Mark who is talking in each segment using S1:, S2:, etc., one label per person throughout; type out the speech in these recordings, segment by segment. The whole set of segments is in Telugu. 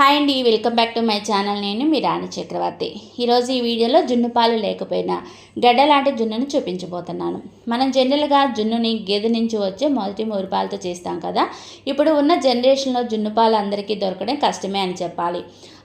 S1: హాయ్ అండి welcome back to my channel. నేను మీ రాణి చక్రవర్తి. ఈరోజు ఈ వీడియోలో జున్ను పాలు లేకపోయినా గడ్డ లాంటి జున్నును చూపించబోతున్నాను. మనం జనరల్గా జున్నుని గేదె నుంచి వచ్చే మొదటి మురిపాలతో చేస్తాం కదా. ఇప్పుడు ఉన్న జనరేషన్లో జున్ను పాలు అందరికీ దొరకడం కష్టమే అని చెప్పాలి.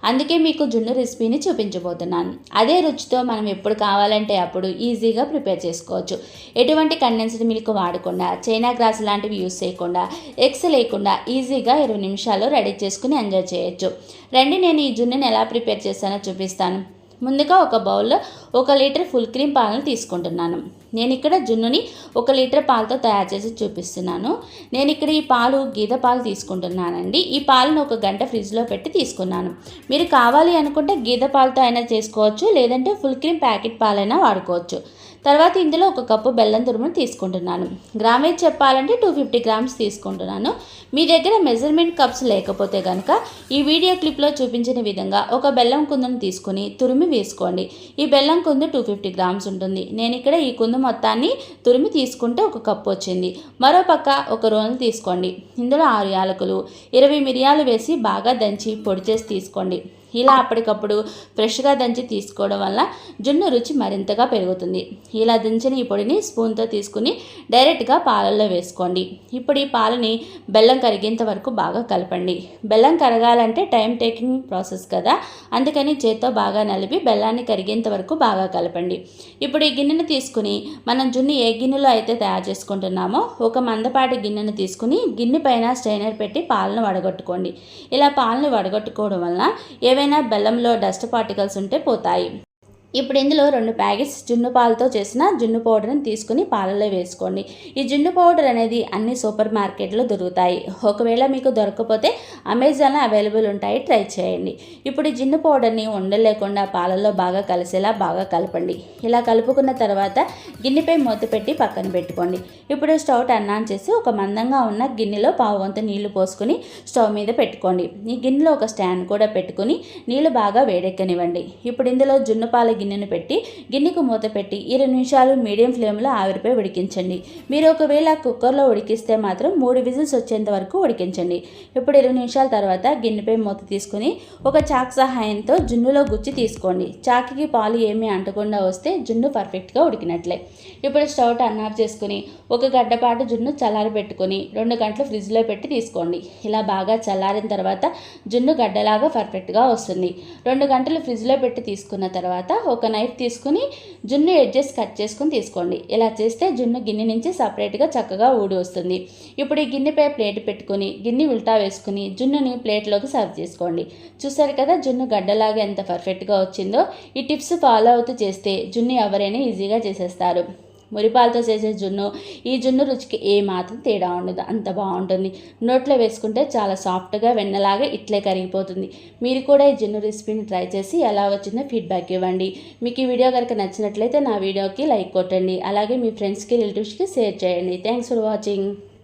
S1: అందుకే మీకు జున్ను రెసిపీని చూపించబోతున్నాను. అదే రుచితో మనం ఎప్పుడు కావాలంటే అప్పుడు ఈజీగా ప్రిపేర్ చేసుకోవచ్చు. ఎటువంటి కండెన్స్డ్ మిల్క్ వాడకుండా చైనా గ్రాస్ లాంటివి యూస్ చేయకుండా ఎగ్స్ లేకుండా ఈజీగా ఇరవై నిమిషాల్లో రెడీ చేసుకుని ఎంజాయ్ చేయొచ్చు. రండి నేను ఈ జున్నుని ఎలా ప్రిపేర్ చేస్తానో చూపిస్తాను. ముందుగా ఒక బౌల్లో ఒక లీటర్ ఫుల్ క్రీమ్ పాలను తీసుకుంటున్నాను. నేను ఇక్కడ జున్నుని ఒక లీటర్ పాలతో తయారు చేసి చూపిస్తున్నాను. నేను ఇక్కడ ఈ పాలు గీత పాలు తీసుకుంటున్నానండి. ఈ పాలను ఒక గంట ఫ్రిడ్జ్లో పెట్టి తీసుకున్నాను. మీరు కావాలి అనుకుంటే గీత పాలతో అయినా చేసుకోవచ్చు లేదంటే ఫుల్ క్రీమ్ ప్యాకెట్ పాలైనా వాడుకోవచ్చు. తర్వాత ఇందులో ఒక కప్పు బెల్లం తురుమును తీసుకుంటున్నాను. గ్రామేజ్ చెప్పాలంటే టూ ఫిఫ్టీ గ్రామ్స్ తీసుకుంటున్నాను. మీ దగ్గర మెజర్మెంట్ కప్స్ లేకపోతే కనుక ఈ వీడియో క్లిప్లో చూపించిన విధంగా ఒక బెల్లం కుందును తీసుకుని తురిమి వేసుకోండి. ఈ బెల్లం కుందు టూ ఫిఫ్టీ గ్రామ్స్ ఉంటుంది. నేను ఇక్కడ ఈ కుందు మొత్తాన్ని తురిమి తీసుకుంటే ఒక కప్పు వచ్చింది. మరో పక్క ఒక రోలు తీసుకోండి. ఇందులో ఆరు యాలకులు ఇరవై మిరియాలు వేసి బాగా దంచి పొడి చేసి తీసుకోండి. ఇలా అప్పటికప్పుడు ఫ్రెష్గా దంచి తీసుకోవడం వల్ల జున్ను రుచి మరింతగా పెరుగుతుంది. ఇలా దంచిన ఈ పొడిని స్పూన్తో తీసుకుని డైరెక్ట్గా పాలల్లో వేసుకోండి. ఇప్పుడు ఈ పాలని బెల్లం కరిగేంత వరకు బాగా కలపండి. బెల్లం కరగాలంటే టైం టేకింగ్ ప్రాసెస్ కదా. అందుకని చేత్తో బాగా నలిపి బెల్లాన్ని కరిగేంత వరకు బాగా కలపండి. ఇప్పుడు ఈ గిన్నెను తీసుకుని మనం జున్ను ఏ గిన్నెలో అయితే తయారు చేసుకుంటున్నామో ఒక మందపాటి గిన్నెను తీసుకుని గిన్నె పైన స్ట్రైనర్ పెట్టి పాలను వడగొట్టుకోండి. ఇలా పాలను వడగొట్టుకోవడం వలన ఏవైనా బెల్లంలో డస్ట్ పార్టికల్స్ ఉంటే పోతాయి. ఇప్పుడు ఇందులో రెండు ప్యాకెట్స్ జున్ను పాలతో చేసిన జున్ను పౌడర్ని తీసుకుని పాలలో వేసుకోండి. ఈ జున్ను పౌడర్ అనేది అన్ని సూపర్ మార్కెట్లో దొరుకుతాయి. ఒకవేళ మీకు దొరకకపోతే అమెజాన్లో అవైలబుల్ ఉంటాయి. ట్రై చేయండి. ఇప్పుడు ఈ జున్ను పౌడర్ని ఉండలేకుండా పాలల్లో బాగా కలిసేలా బాగా కలపండి. ఇలా కలుపుకున్న తర్వాత గిన్నెపై మూత పెట్టి పక్కన పెట్టుకోండి. ఇప్పుడు స్టవ్ టర్న్ ఆన్ చేసి ఒక మందంగా ఉన్న గిన్నెలో పావు వంతు నీళ్ళు పోసుకొని స్టవ్ మీద పెట్టుకోండి. ఈ గిన్నెలో ఒక స్టాండ్ కూడా పెట్టుకుని నీళ్ళు బాగా వేడెక్కనివ్వండి. ఇప్పుడు ఇందులో జున్ను పాల గిన్నెను పెట్టి గిన్నెకు మూత పెట్టి ఇరవై నిమిషాలు మీడియం ఫ్లేమ్లో ఆవిరిపై ఉడికించండి. మీరు ఒకవేళ కుక్కర్లో ఉడికిస్తే మాత్రం మూడు విజిల్స్ వచ్చేంత వరకు ఉడికించండి. ఇప్పుడు ఇరవై నిమిషాల తర్వాత గిన్నెపై మూత తీసుకుని ఒక చాక్ సహాయంతో జున్నులో గుచ్చి తీసుకోండి. చాకికి పాలు ఏమీ అంటకుండా వస్తే జున్ను పర్ఫెక్ట్గా ఉడికినట్లే. ఇప్పుడు స్టవ్ టర్న్ ఆఫ్ చేసుకుని ఒక గడ్డపాటు జున్ను చల్లారి పెట్టుకుని రెండు గంటలు ఫ్రిడ్జ్లో పెట్టి తీసుకోండి. ఇలా బాగా చల్లారిన తర్వాత జున్ను గడ్డలాగా పర్ఫెక్ట్గా వస్తుంది. రెండు గంటలు ఫ్రిడ్జ్లో పెట్టి తీసుకున్న తర్వాత ఒక నైఫ్ తీసుకుని జున్ను ఎడ్జెస్ కట్ చేసుకుని తీసుకోండి. ఇలా చేస్తే జున్ను గిన్నె నుంచి సపరేట్గా చక్కగా ఊడి వస్తుంది. ఇప్పుడు ఈ గిన్నెపై ప్లేట్ పెట్టుకుని గిన్నె ఉల్టా వేసుకుని జున్నుని ప్లేట్లోకి సర్వ్ చేసుకోండి. చూసారు కదా జున్ను గడ్డలాగా ఎంత పర్ఫెక్ట్గా వచ్చిందో. ఈ టిప్స్ ఫాలో అవుతూ చేస్తే జున్ను ఎవరైనా ఈజీగా చేసేస్తారు. మురిపాలతో చేసే జున్ను ఈ జున్ను రుచికి ఏ మాత్రం తేడా ఉండదు. అంత బాగుంటుంది. నోట్లో వేసుకుంటే చాలా సాఫ్ట్గా వెన్నలాగా ఇట్లే కరిగిపోతుంది. మీరు కూడా ఈ జున్ను రెసిపీని ట్రై చేసి ఎలా వచ్చిందో ఫీడ్బ్యాక్ ఇవ్వండి. మీకు ఈ వీడియో కనుక నచ్చినట్లయితే నా వీడియోకి లైక్ కొట్టండి. అలాగే మీ ఫ్రెండ్స్కి రిలేటివ్స్కి షేర్ చేయండి. Thanks for watching.